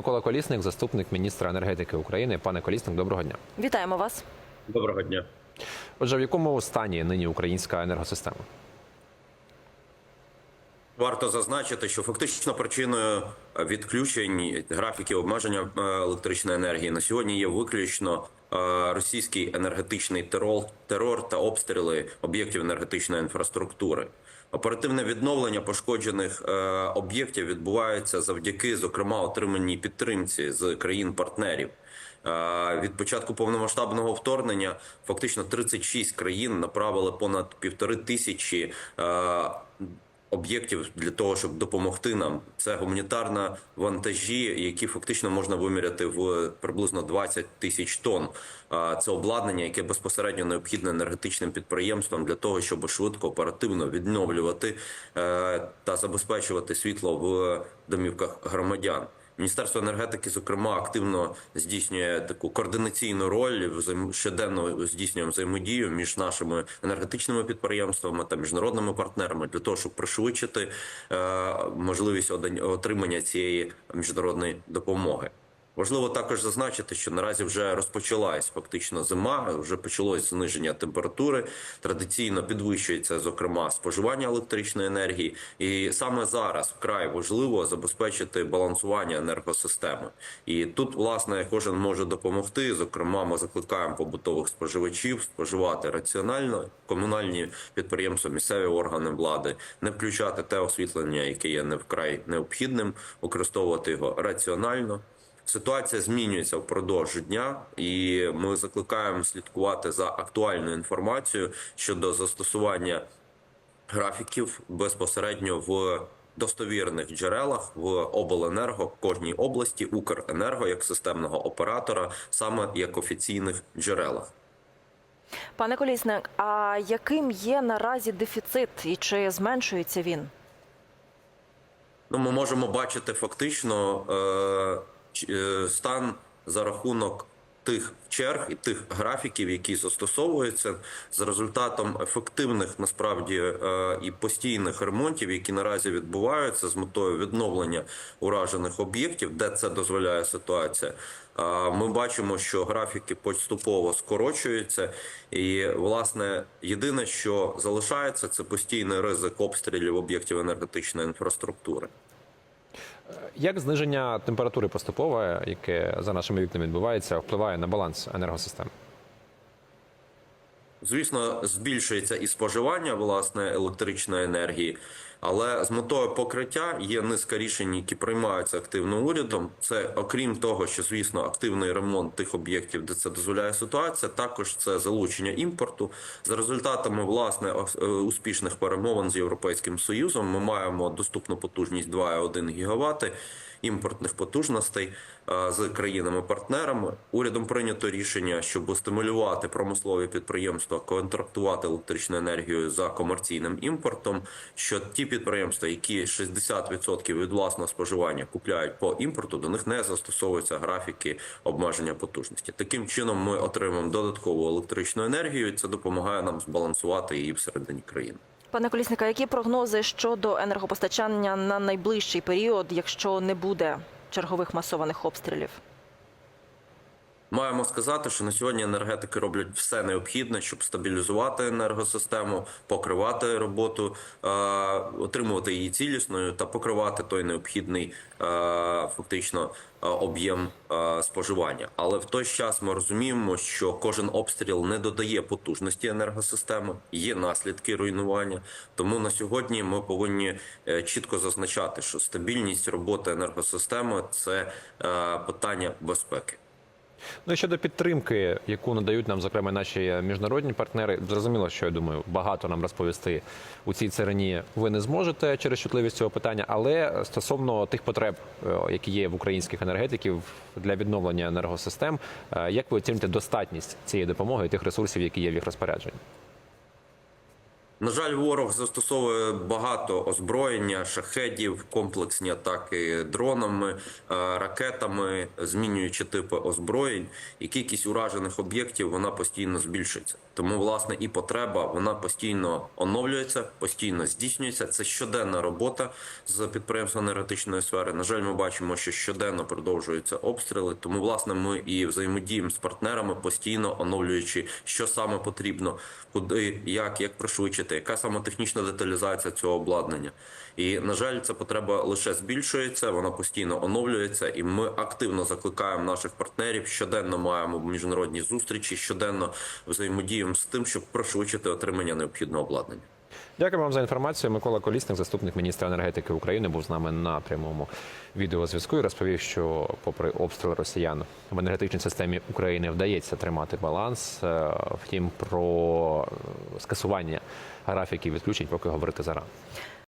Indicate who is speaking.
Speaker 1: Микола Колісник, заступник міністра енергетики України. Пане Колісник, доброго дня.
Speaker 2: Вітаємо вас.
Speaker 3: Доброго дня.
Speaker 1: Отже, в якому стані нині українська енергосистема?
Speaker 3: Варто зазначити, що фактично причиною відключень графіків обмеження е, електричної енергії на сьогодні є виключно російський енергетичний терор, терор та обстріли об'єктів енергетичної інфраструктури. Оперативне відновлення пошкоджених е, об'єктів відбувається завдяки, зокрема, отриманій підтримці з країн-партнерів. Е, Від початку повномасштабного вторгнення фактично 36 країн направили понад півтори тисячі е, об'єктів для того, щоб допомогти нам. Це гуманітарна вантажі, які фактично можна виміряти в приблизно 20 тисяч тонн. Це обладнання, яке безпосередньо необхідне енергетичним підприємствам для того, щоб швидко оперативно відновлювати е, та забезпечувати світло в домівках громадян. Міністерство енергетики, зокрема, активно здійснює таку координаційну роль взаєм- щоденно здійснюємо взаємодію між нашими енергетичними підприємствами та міжнародними партнерами для того, щоб пришвидшити е, можливість отримання цієї міжнародної допомоги. Важливо також зазначити, що наразі вже розпочалась фактично зима, вже почалось зниження температури. Традиційно підвищується зокрема споживання електричної енергії, і саме зараз вкрай важливо забезпечити балансування енергосистеми. І тут, власне, кожен може допомогти. Зокрема, ми закликаємо побутових споживачів споживати раціонально, комунальні підприємства, місцеві органи влади, не включати те освітлення, яке є не вкрай необхідним, використовувати його раціонально. Ситуація змінюється впродовж дня, і ми закликаємо слідкувати за актуальною інформацією щодо застосування графіків безпосередньо в достовірних джерелах в обленерго в кожній області, Укренерго як системного оператора, саме як офіційних джерелах.
Speaker 2: Пане Колісник, а яким є наразі дефіцит і чи зменшується він?
Speaker 3: Ну, ми можемо бачити фактично е, стан за рахунок тих черг і тих графіків, які застосовуються за результатом ефективних насправді е, і постійних ремонтів, які наразі відбуваються з метою відновлення уражених об'єктів, де це дозволяє ситуація. Е, Ми бачимо, що графіки поступово скорочуються, і власне єдине, що залишається, це постійний ризик обстрілів об'єктів енергетичної інфраструктури.
Speaker 1: Як зниження температури поступове, яке за нашими вікнами відбувається, впливає на баланс енергосистеми?
Speaker 3: Звісно, збільшується і споживання власне електричної енергії, але з метою покриття є низка рішень, які приймаються активно урядом. Це окрім того, що звісно активний ремонт тих об'єктів, де це дозволяє ситуація. Також це залучення імпорту. За результатами власне е, успішних перемовин з європейським союзом. Ми маємо доступну потужність 2,1 гігавати імпортних потужностей е, з країнами-партнерами. Урядом прийнято рішення, щоб стимулювати промислові підприємства контрактувати електричну енергію за комерційним імпортом. Що ті підприємства, які 60% від власного споживання купляють по імпорту, до них не застосовуються графіки обмеження потужності. Таким чином, ми отримаємо додаткову електричну енергію, і це допомагає нам збалансувати її всередині країни.
Speaker 2: Пане Колісника, які прогнози щодо енергопостачання на найближчий період, якщо не буде чергових масованих обстрілів?
Speaker 3: Маємо сказати, що на сьогодні енергетики роблять все необхідне, щоб стабілізувати енергосистему, покривати роботу, е, отримувати її цілісною та покривати той необхідний е, фактично е, об'єм споживання. Але в той час ми розуміємо, що кожен обстріл не додає потужності енергосистеми, є наслідки руйнування. Тому на сьогодні ми повинні чітко зазначати, що стабільність роботи енергосистеми це питання безпеки.
Speaker 1: Ну і щодо підтримки, яку надають нам, зокрема, наші міжнародні партнери, зрозуміло, що я думаю, багато нам розповісти у цій царині ви не зможете через чутливість цього питання. Але стосовно тих потреб, е, які є в українських енергетиків для відновлення енергосистем, е, як ви оцінюєте достатність цієї допомоги тих ресурсів, які є в їх розпорядженні?
Speaker 3: На жаль, ворог застосовує багато озброєння, шахедів, комплексні атаки дронами, е, ракетами, змінюючи типи озброєнь, і кількість уражених об'єктів вона постійно збільшується. Тому, власне, і потреба вона постійно оновлюється, постійно здійснюється. Це щоденна робота з підприємств енергетичної сфери. На жаль, ми бачимо, що щоденно продовжуються обстріли. Тому, власне, ми і взаємодіємо з партнерами, постійно оновлюючи, що саме потрібно, куди, як, як пришвидшити, яка саме технічна деталізація цього обладнання. І на жаль, ця потреба лише збільшується, вона постійно оновлюється, і ми активно закликаємо наших партнерів. Щоденно маємо міжнародні зустрічі, щоденно взаємодіємо з тим, щоб пришвидшити отримання необхідного обладнання.
Speaker 1: Дякую вам за інформацію. Микола Колісник, заступник міністра енергетики України, був з нами на прямому відеозв'язку і розповів, що, попри обстріл росіян в енергетичній системі України вдається тримати баланс. Е, Втім, про скасування графіків відключень поки говорити зарано.